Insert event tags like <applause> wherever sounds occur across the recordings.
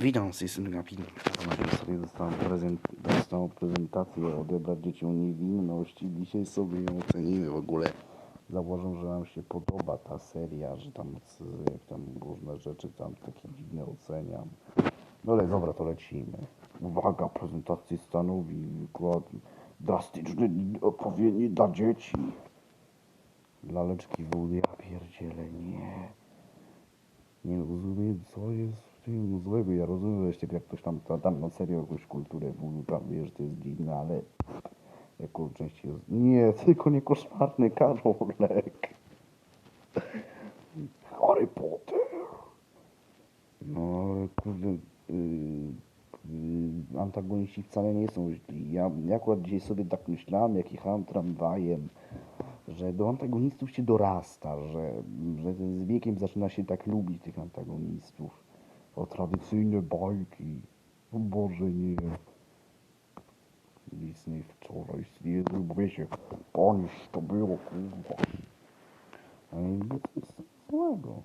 Witam z tej strony dostałem, prezent, dostałem prezentację odebrać dzieciom niewinność i dzisiaj sobie ją ocenimy w ogóle. Założę, że nam się podoba ta seria, że tam, jak tam różne rzeczy tam takie dziwne oceniam. No ale dobra, to lecimy. Uwaga, prezentacja stanowi wykład drastyczny odpowiedni dla dzieci. Laleczki wody, ja pierdzielę, nie. Nie rozumiem, co jest w tym złego. Ja rozumiem, że jak ktoś tam, ta- tam na serio jakąś kulturę tam wie, że to jest dziwne, ale jako część jest... Nie, <laughs> tylko nie koszmarny Karolek. Harry Potter. No, ale kurde, yy, yy, antagoniści wcale nie są źli. Ja, ja akurat dzisiaj sobie tak myślałem, jak jechałem tramwajem, że do antagonistów się dorasta, że, że z wiekiem zaczyna się tak lubić tych antagonistów. O tradycyjne bajki. O Boże, nie. Disney wczoraj bo wiecie, poniż to było, kurwa. Ale nie to jest złego.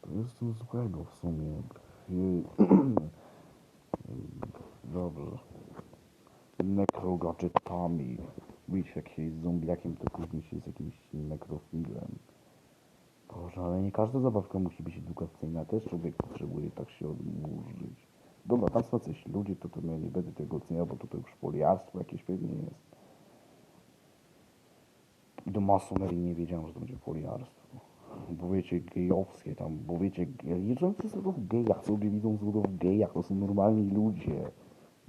To jest coś złego w sumie. <clears throat> Dobrze. Nekrogadżetami. Być jakimś zombiakiem, to później się jest jakimś nekrofilem. Boże, ale nie każda zabawka musi być edukacyjna. Też człowiek potrzebuje tak się odmurzyć. Dobra, tam są coś ludzie, to, to ja nie będę tego oceniał, bo to, to już foliarstwo jakieś pewnie jest. Do masonerii nie wiedziałem, że to będzie foliarstwo. Bo wiecie, gejowskie tam, bo wiecie, jeżdżący są w gejach, ludzie widzą co w gejach, to są normalni ludzie.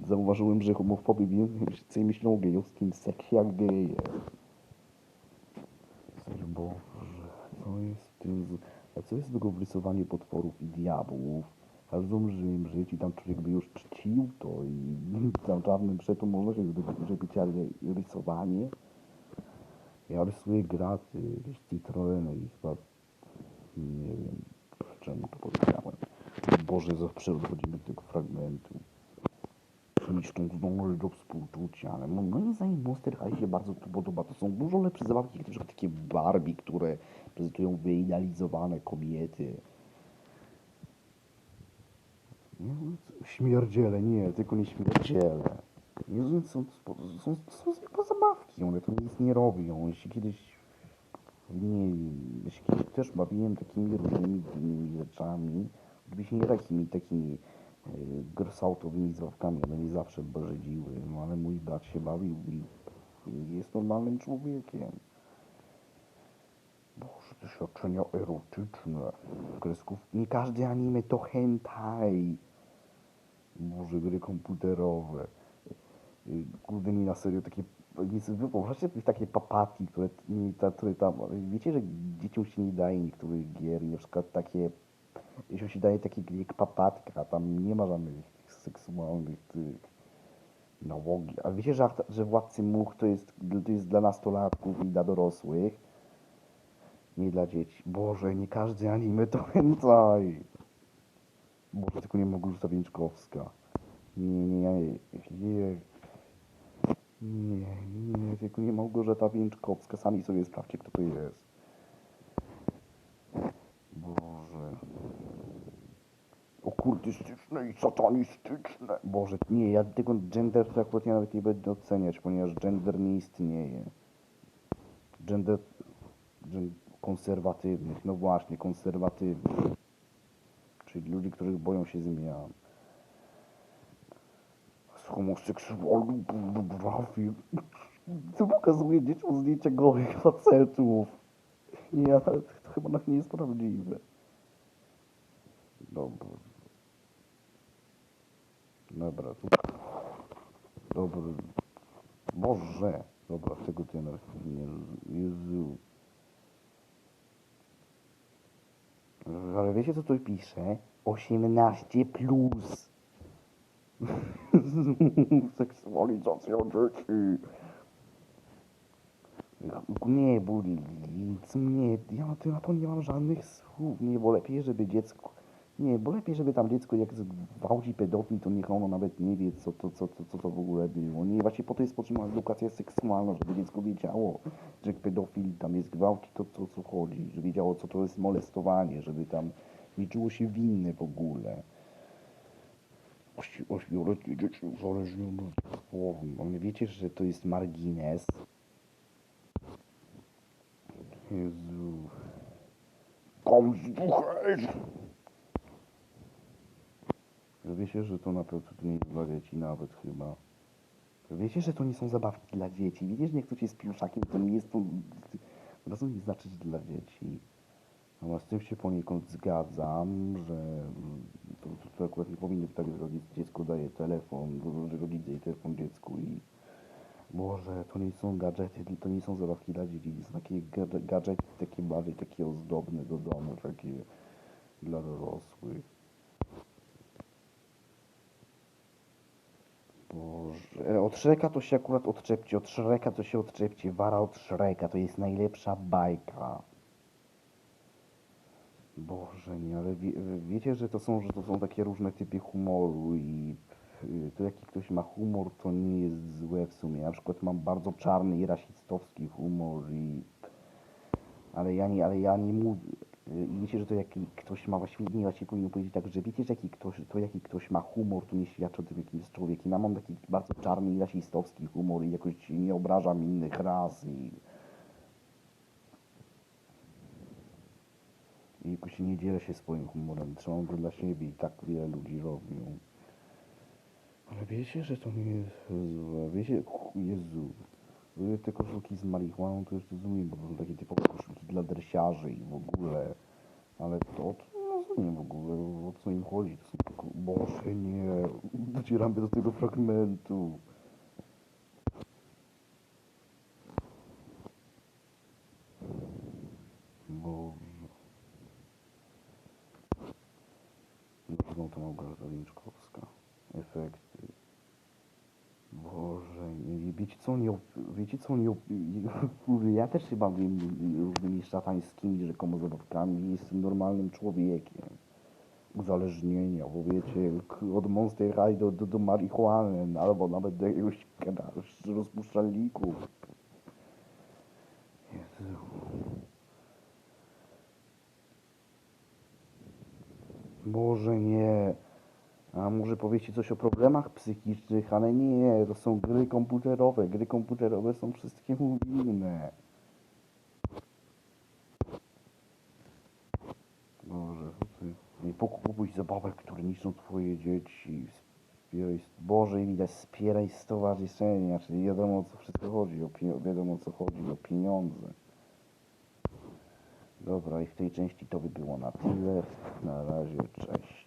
Zauważyłem, że homofoby więcej myślą o gejowskim seksie jak geje. Boże, co jest A co jest tego w rysowanie potworów i diabłów? Że im żyć i tam człowiek by już czcił to i <laughs> tam czarnym przetu można się zrobić, ale rysowanie... Ja rysuję graty, jakieś Citroeny i chyba nie wiem czemu to powiedziałem. Boże, zawsze odchodzimy do tego fragmentu. Niszczą zdolność do współczucia, ale mo- moim zdaniem Monster High się bardzo tu podoba. To są dużo lepsze zabawki, przykład takie Barbie, które prezentują wyidealizowane kobiety. No, co- Śmierdziele, nie, tylko nie śmierdziele. Jezu, są, są, są, zwykłe zabawki, one to nic nie robią. Jeśli kiedyś nie, kiedyś też bawiłem takimi różnymi dziwnymi rzeczami, oczywiście nie takimi, takimi grosautowymi zabawkami, one mnie zawsze brzydziły, no ale mój brat się bawił i jest normalnym człowiekiem. Boże, doświadczenia erotyczne. Kresków. Nie każdy anime to hentai. Boże, gry komputerowe. Kurde, nie na serio, takie... Nie, wy wyobraźcie sobie takie papatki, które, nie, które tam... Wiecie, że dzieciom się nie daje niektórych gier na przykład takie... Jeśli się daje takie gry jak papatka, tam nie ma żadnych seksualnych tych nałogi. A wiecie, że, że Władcy Much to jest, to jest dla nastolatków i dla dorosłych? Nie dla dzieci. Boże, nie każdy anime to hentai. Boże, tylko nie Małgorzata Więczkowska. Nie, nie, nie, nie. Nie, nie, tylko nie Małgorzata Więczkowska. Sami sobie sprawdźcie, kto to jest. Boże. Okultystyczne i satanistyczne. Boże, nie, ja tego gender to akurat nawet nie będę oceniać, ponieważ gender nie istnieje. Gender, gen, konserwatywnych, no właśnie, konserwatywnych. Czyli ludzi, których boją się zmian. Z homoseksualną pornografię. Co pokazuje dzieciom zdjęcia gołych facetów. Nie, to chyba nawet nie jest prawdziwe. Dobra. Dobra, tu... Dobra. Boże. Dobra, tego nawet nie... Jezu. Ale wiecie co tu pisze? 18 plus. <laughs> Seksualizacja dzieci. Nie, bo nic nie, ja na to nie mam żadnych słów. Nie, bo lepiej, żeby dziecko. Nie, bo lepiej, żeby tam dziecko jak gwałci pedofil, to niech ono nawet nie wie, co to, co, co, co to w ogóle było. Nie, właśnie po to jest potrzebna edukacja seksualna, żeby dziecko wiedziało, że pedofil tam jest gwałci, to, to o co chodzi, żeby wiedziało, co to jest molestowanie, żeby tam nie czuło się winne w ogóle. ośmioletnie dzieci uzależnione od połowu. Ale wiecie, że to jest margines? Jezu. Kom słuchaj! Wiecie, że to naprawdę to nie jest dla dzieci nawet chyba. Wiecie, że to nie są zabawki dla dzieci. Wiecie, że jak ktoś jest pluszakiem, to nie jest to... Od nie znaczy, dla dzieci. No, z tym się poniekąd zgadzam, że mm, to, to, to akurat nie powinno tak, że rodzic dziecku daje telefon, że rodzic daje telefon dziecku i Boże, to nie są gadżety, to nie są zabawki dla dzieci, to są takie gadże- gadżety takie bardziej takie ozdobne do domu, takie dla dorosłych. Boże, e, od Shreka to się akurat odczepcie, od Shreka to się odczepcie, wara od to jest najlepsza bajka. Boże, nie, ale wie, wiecie, że to są, że to są takie różne typy humoru i y, to jaki ktoś ma humor, to nie jest złe w sumie. Ja na przykład mam bardzo czarny i rasistowski humor i ale ja nie, ale ja nie mówię. Wiecie, że to jaki ktoś ma właściwie, nie właściwie powinien powiedzieć tak, że wiecie, że jaki ktoś, to jaki ktoś ma humor, to nie świadczy o tym, jakim jest człowiekiem. Ja mam taki bardzo czarny i rasistowski humor i jakoś nie obrażam innych ras i I jakoś nie dzielę się swoim humorem, trzymam go dla siebie i tak wiele ludzi robią. Ale wiecie, że to nie jest złe. Wiecie, Jezu, te koszulki z marihuaną to już rozumiem, bo to są takie typowe koszulki dla dresiarzy i w ogóle. Ale to, to rozumiem w ogóle, o co im chodzi. Boże, nie, docieramy do tego fragmentu. Boże. Znowu to Małgorzata Liczkowska. Efekty. Boże, nie, wiecie co nie, wiecie co kurde, <laughs> ja też się bawię różnymi szatańskimi rzekomo zabawkami jestem normalnym człowiekiem. Uzależnienia, bo wiecie, od Monster High do, do, do marihuany, albo nawet do jakiegoś rozpuszczalników. Jezu. Boże nie. A może powiecie coś o problemach psychicznych, ale nie, to są gry komputerowe. Gry komputerowe są wszystkiemu winne. Boże? Nie pokupuj zabawek, które niszczą twoje dzieci. Wspieraj, Boże, i widać, wspieraj stowarzyszenia, czyli wiadomo o co wszystko chodzi, o wiadomo o co chodzi, o pieniądze. Dobra, i w tej części to by było na tyle. Na razie, cześć.